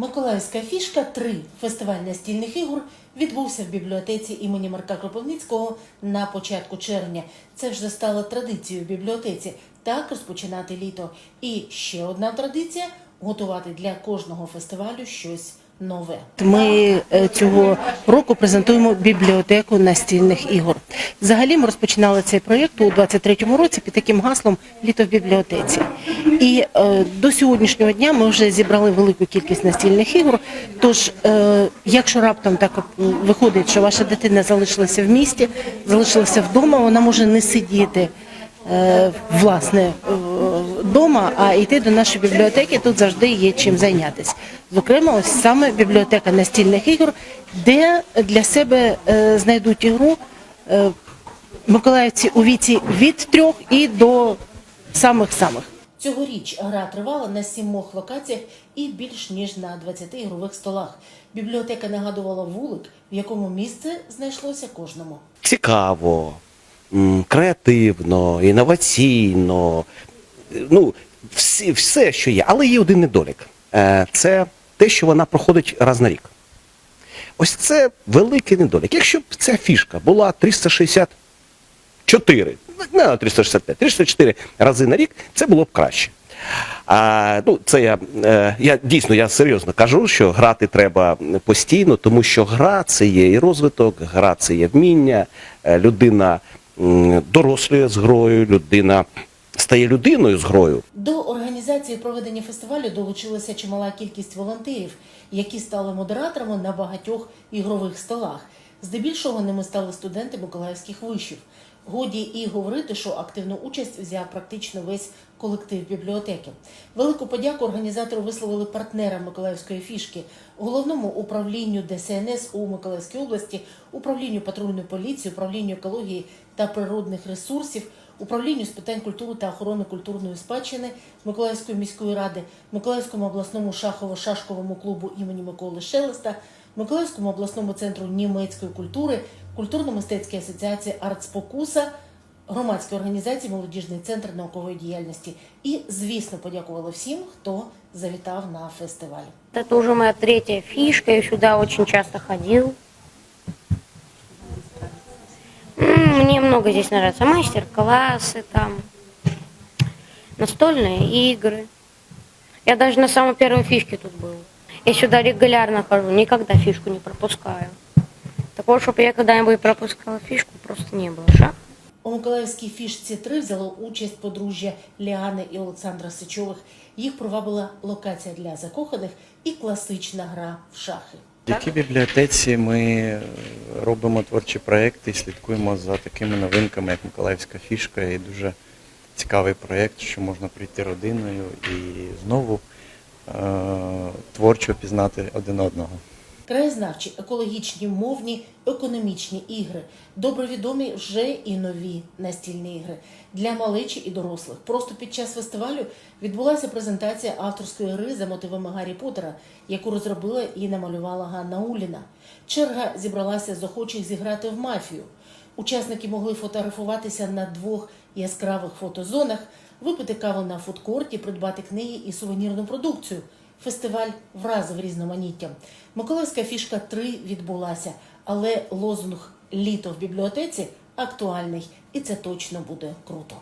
Миколаївська фішка 3. Фестиваль настільних ігор відбувся в бібліотеці імені Марка Кропивницького на початку червня. Це вже стало традицією в бібліотеці так розпочинати літо. І ще одна традиція готувати для кожного фестивалю щось нове. Ми е, цього року презентуємо бібліотеку настільних ігор. Взагалі ми розпочинали цей проєкт у 23-му році під таким гаслом Літо в бібліотеці. І е, до сьогоднішнього дня ми вже зібрали велику кількість настільних ігор. Тож, е, якщо раптом так виходить, що ваша дитина залишилася в місті, залишилася вдома, вона може не сидіти е, власне вдома, а йти до нашої бібліотеки. Тут завжди є чим зайнятися. Зокрема, ось саме бібліотека настільних ігор, де для себе е, знайдуть ігру е, миколаївці у віці від трьох і до самих-самих. Цьогоріч гра тривала на сімох локаціях і більш ніж на 20 ігрових столах. Бібліотека нагадувала вулик, в якому місце знайшлося кожному. цікаво, креативно, інноваційно. Ну, всі, все, що є. Але є один недолік. Е, Це те, що вона проходить раз на рік. Ось це великий недолік. Якщо б ця фішка була 364, не 365, 364 рази на рік, це було б краще. А, ну, це я, е, я дійсно я серйозно кажу, що грати треба постійно, тому що гра це є і розвиток, гра це є вміння, е, людина дорослює з грою, людина стає людиною з грою. До організації проведення фестивалю долучилася чимала кількість волонтерів, які стали модераторами на багатьох ігрових столах. Здебільшого ними стали студенти миколаївських вишів. Годі і говорити, що активну участь взяв практично весь колектив бібліотеки. Велику подяку організатору висловили партнерам Миколаївської фішки, головному управлінню ДСНС у Миколаївській області, управлінню патрульної поліції, управлінню екології та природних ресурсів, управлінню з питань культури та охорони культурної спадщини Миколаївської міської ради, Миколаївському обласному шахово-шашковому клубу імені Миколи Шелеста, Миколаївському обласному центру німецької культури, культурно-мистецькій асоціації «Артспокуса», громадській організації Молодіжний центр наукової діяльності. І, звісно, подякували всім, хто завітав на фестиваль. Это уже моя третья фишка, я сюда очень часто ходил. Мне много здесь нравится. Мастер-классы там, настольные игры. Я даже на самой первой фишке тут был. Я сюда регулярно хожу, никогда фишку не пропускаю. Такого, чтобы я когда-нибудь пропускала фишку, просто не было. Шаг. У Миколаївській фішці 3 взяло участь подружжя Ліани і Олександра Сичових. Їх привабила локація для закоханих і класична гра в шахи. Якій бібліотеці ми робимо творчі проекти і слідкуємо за такими новинками, як Миколаївська фішка, і дуже цікавий проєкт, що можна прийти родиною і знову е- творчо пізнати один одного. Краєзнавчі, екологічні, мовні, економічні ігри, добре відомі вже і нові настільні ігри для малечі і дорослих. Просто під час фестивалю відбулася презентація авторської гри за мотивами Гаррі Поттера, яку розробила і намалювала Ганна Уліна. Черга зібралася з охочих зіграти в мафію. Учасники могли фотографуватися на двох яскравих фотозонах, випити каву на фудкорті, придбати книги і сувенірну продукцію. Фестиваль вразив різноманіттям. Миколаївська фішка 3 відбулася, але лозунг Літо в бібліотеці актуальний, і це точно буде круто.